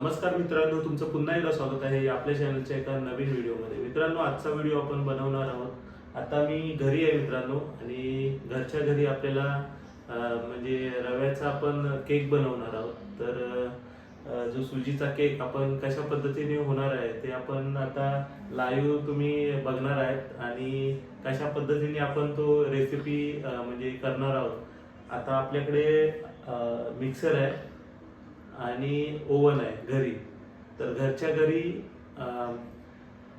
नमस्कार मित्रांनो तुमचं पुन्हा एकदा स्वागत आहे आपल्या चॅनलच्या एका नवीन व्हिडिओमध्ये. मित्रांनो आजचा व्हिडिओ आपण बनवणार आहोत. आता मी घरी आहे मित्रांनो आणि घरच्या घरी आपल्याला म्हणजे रव्याचा आपण केक बनवणार आहोत. तर जो सुजीचा केक आपण कशा पद्धतीने होणार आहे ते आपण आता लाईव्ह तुम्ही बघणार आहेत आणि कशा पद्धतीने आपण तो रेसिपी म्हणजे करणार आहोत. आता आपल्याकडे मिक्सर आहे. आणि ओव्हन आहे घरी. तर घरच्या घरी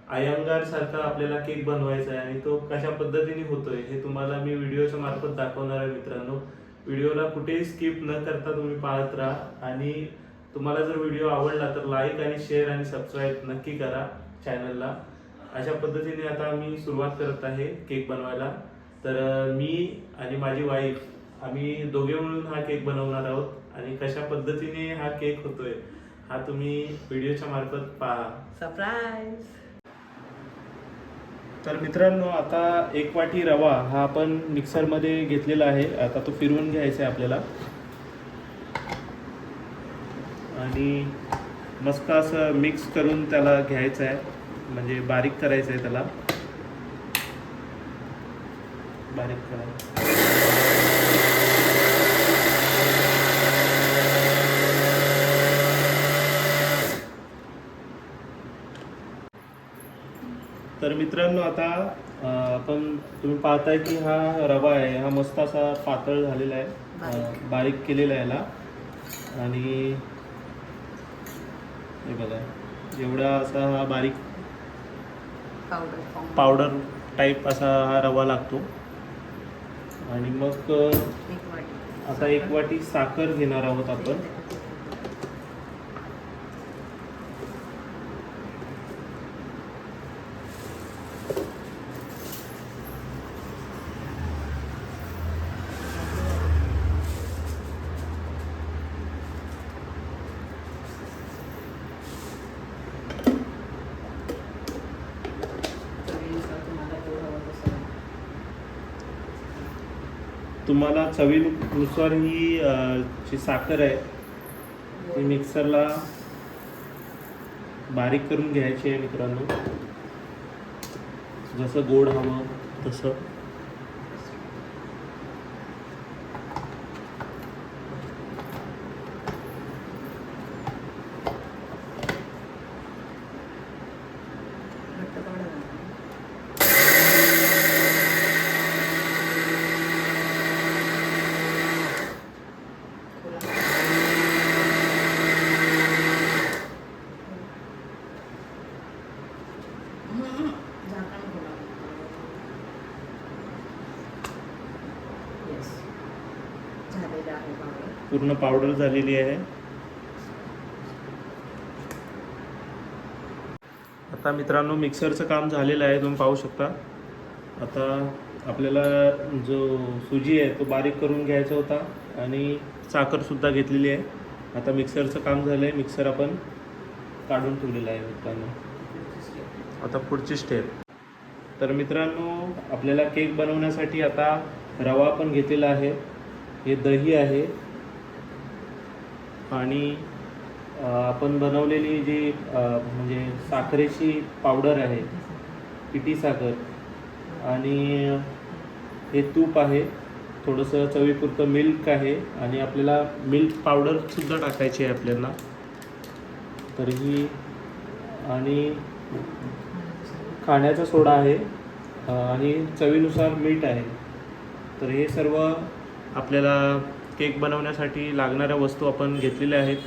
अयंगार सारखा आपल्याला केक बनवायचा आहे आणि तो कशा पद्धतीने होतोय हे तुम्हाला मी व्हिडिओच्या मार्फत दाखवणार आहे मित्रांनो. व्हिडिओला कुठेही स्किप न करता तुम्ही पाहत राहा आणि तुम्हाला जर व्हिडिओ आवडला तर लाईक आणि शेअर आणि सबस्क्राईब नक्की करा चॅनलला. अशा पद्धतीने आता मी सुरुवात करत आहे केक बनवायला. तर मी आणि माझी वाईफ आम्ही दोघे मिळून हा केक बनवणार आहोत. आणि कशा पद्धतीने हा केक होतोय हा तुम्ही व्हिडिओच्या मार्फत पहा. सरप्राईज तर मित्रांनो आता एक वाटी रवा हा आपण मिक्सरमध्ये घेतलेला आहे. आता तो फिरवून घ्यायचा आहे आपल्याला. आणि मस्त असं मिक्स करून त्याला घ्यायचं आहे. म्हणजे बारीक करायचं आहे त्याला. बारीक करा तर मित्रांनो आता आपण तुम्ही पाहताय की हा रवा आहे. हा मस्त असा पातळ झालेला आहे. बारीक. केलेला आहे याला. आणि हे बघा एवढा असा हा बारीक पावडर टाईप असा हा रवा लागतो. आणि मग आता एक वाटी साखर घेणार आहोत आपण चवीनुसार तुम्हाला जेवढं हवं तसं. तुम्हाला चवीनुसार ही जी साखर आहे ती मिक्सरला बारीक करून घ्यायची आहे मित्रांनो. जसं गोड हवं तसं घट्ट पावडर आहे. खोला. हम्म, झाकण खोला. Yes. झालेलं आहे पावडर पूर्ण पावडर झालेली आहे. आता मित्रांनो मिक्सरचं काम झालेलं आहे तुम्ही पाहू शकता. आता आपल्याला जो सुजी आहे तो बारीक करून घ्यायचा होता आणि साखरसुद्धा घेतलेली आहे. आता मिक्सरचं काम झालं आहे. मिक्सर आपण काढून ठेवलेला आहे मित्रांनो. आता पुढची स्टेप तर मित्रांनो आपल्याला केक बनवण्यासाठी आता रवा पण घेतलेला आहे. हे दही आहे. आणि आपण बनवलेली जी म्हणजे साखरेची पावडर आहे पिटी साखर आणि हे तूप आहे थोडंसं चवीपुरतं मिल्क आहे आणि आपल्याला मिल्क पावडरसुद्धा टाकायची आहे आपल्याला. तर ही आणि खाण्याचा सोडा आहे आणि चवीनुसार मीठ आहे. तर हे सर्व आपल्याला केक बनवण्यासाठी लागणाऱ्या वस्तू आपण घेतलेल्या आहेत.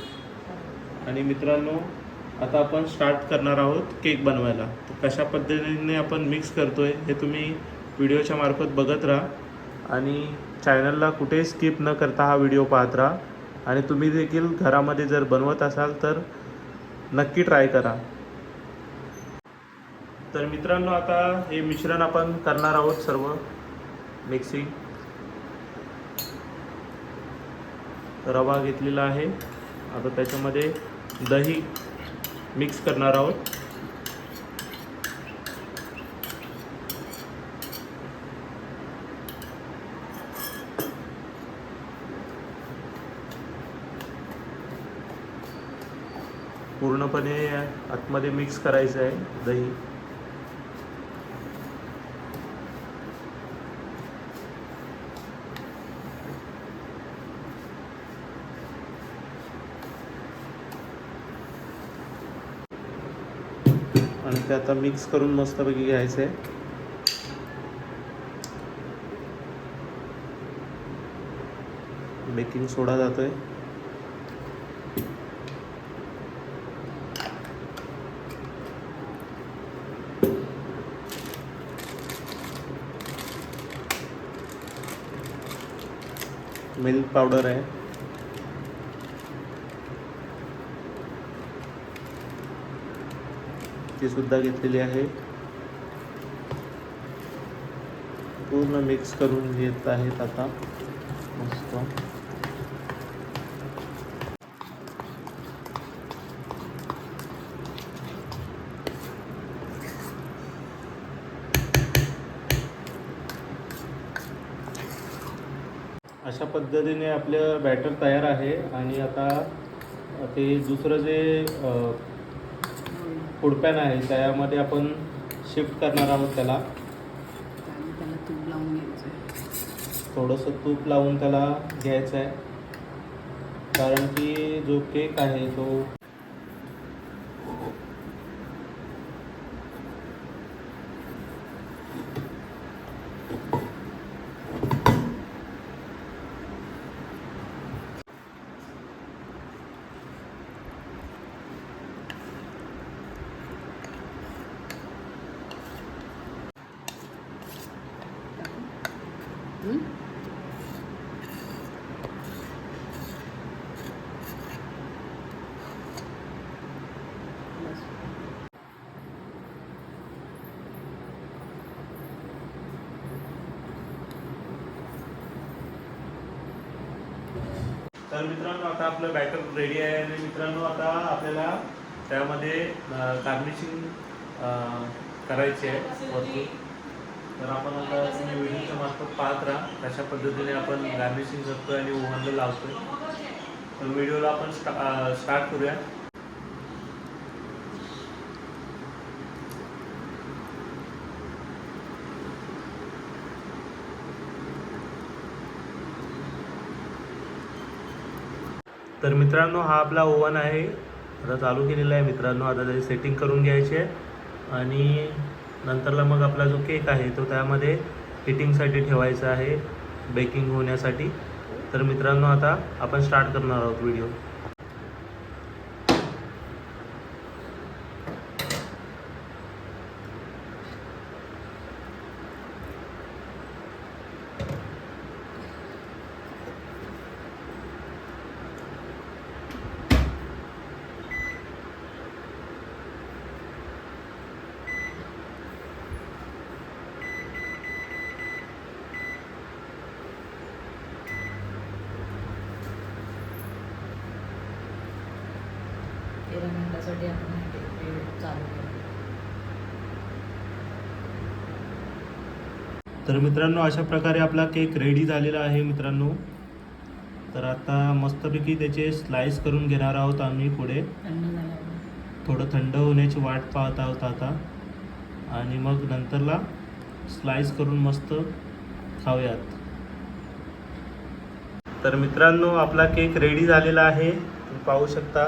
आणि मित्रांनो आता आपण स्टार्ट करणार आहोत केक बनवायला. तर कशा पद्धतीने आपण मिक्स करतो आहे हे तुम्ही व्हिडिओच्या मार्फत बघत राहा. आणि चॅनलला कुठेही स्किप न करता हा व्हिडिओ पाहत राहा. आणि तुम्ही देखील घरामध्ये जर बनवत असाल तर नक्की ट्राय करा. तर मित्रांनो आता हे मिश्रण आपण करणार आहोत सर्व मिक्सिंग रवा घेतलेला आहे. आता त्याच्यामध्ये दही मिक्स करणार आहोत. पूर्णपणे आतमध्ये मिक्स करायचं आहे दही. आणि ते आता मिक्स करून मस्तपैकी घ्यायचं आहे बेकिंग सोडा जातोय. मिल्क पावडर आहे. ती सुद्धा घेतलेली आहे. पूर्ण मिक्स करून घेत आहेत आता. मस्त. अशा पद्धतीने आपलं बॅटर तयार आहे आणि आता ते दुसरं जे फूडपॅन आहे त्यामध्ये आपण शिफ्ट करणार आहोत त्याला. त्याला तूप लावून घ्यायचं आहे थोडंसं तूप लावून त्याला घ्यायचं आहे कारण की जो केक आहे तो आता आपलं बॅकअप रेडी आहे. आणि मित्रांनो आता आपल्याला त्यामध्ये गार्निशिंग करायची आहे वरती तर आपण आता तुम्ही व्हिडिओच्या मार्फत पाहत राहा. कशा पद्धतीने आपण गार्निशिंग करतोय आणि ओव्हनला लावतोय. तर व्हिडिओला आपण स्टा स्टार्ट करूया. तर मित्रांनो हा आपला ओव्हन आहे. आता चालू केलेला आहे मित्रांनो. आता त्याची सेटिंग करून घ्यायची आहे. आणि नंतरला मग आपला जो केक आहे तो त्यामध्ये हिटिंगसाठी ठेवायचा आहे. बेकिंग होण्यासाठी. तर मित्रांनो आता आपण स्टार्ट करणार आहोत व्हिडिओ तेरा मिनिटासाठी आपण हे ते चालू करू तर मित्रांनो अशा प्रकारे आपला केक रेडी झालेला आहे मित्रांनो. तर आता मस्तपैकी त्याचे स्लाइस करून घेणार आहोत आम्ही पुढे. थंड थोडं होण्याची वाट पाहत आहोत आता. आणि मग नंतरला स्लाइस करून मस्त खाऊयात. तर मित्रांनो आपला केक रेडी झालेला आहे. तुम्ही पाहू शकता.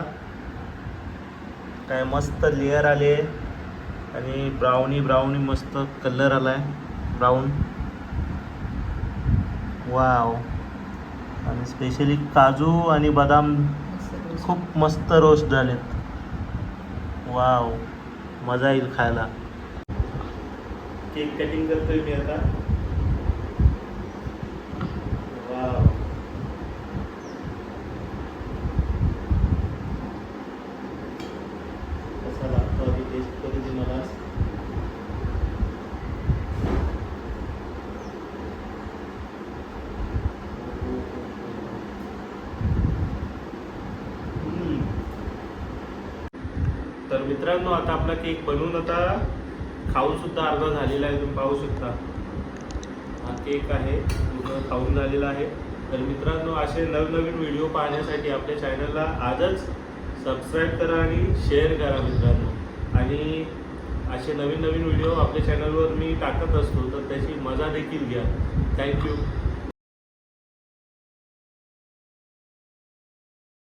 काय मस्त लेअर आले. आणि ब्राउनी ब्राउनी मस्त कलर आलाय. ब्राऊन वाव आणि स्पेशली काजू आणि बदाम खूप मस्त रोस्ट झालेत. वाव मजा येईल खायला. केक कटिंग करतोय मी आता. तर मित्रांनो आता आपला केक बनवून आता खाऊन सुद्धा अर्धा झालेला आहे तुम्ही पाहू शकता. हा केक आहे पूर्ण खाऊन झालेला आहे. तर मित्रांनो असे नवनवीन व्हिडिओ पाहण्यासाठी आपल्या चॅनलला आजच सबस्क्राईब करा आणि शेअर करा मित्रांनो. आणि असे नवीन नवीन व्हिडिओ आपल्या चॅनलवर मी टाकत असतो तर त्याची मजा देखील घ्या. थँक्यू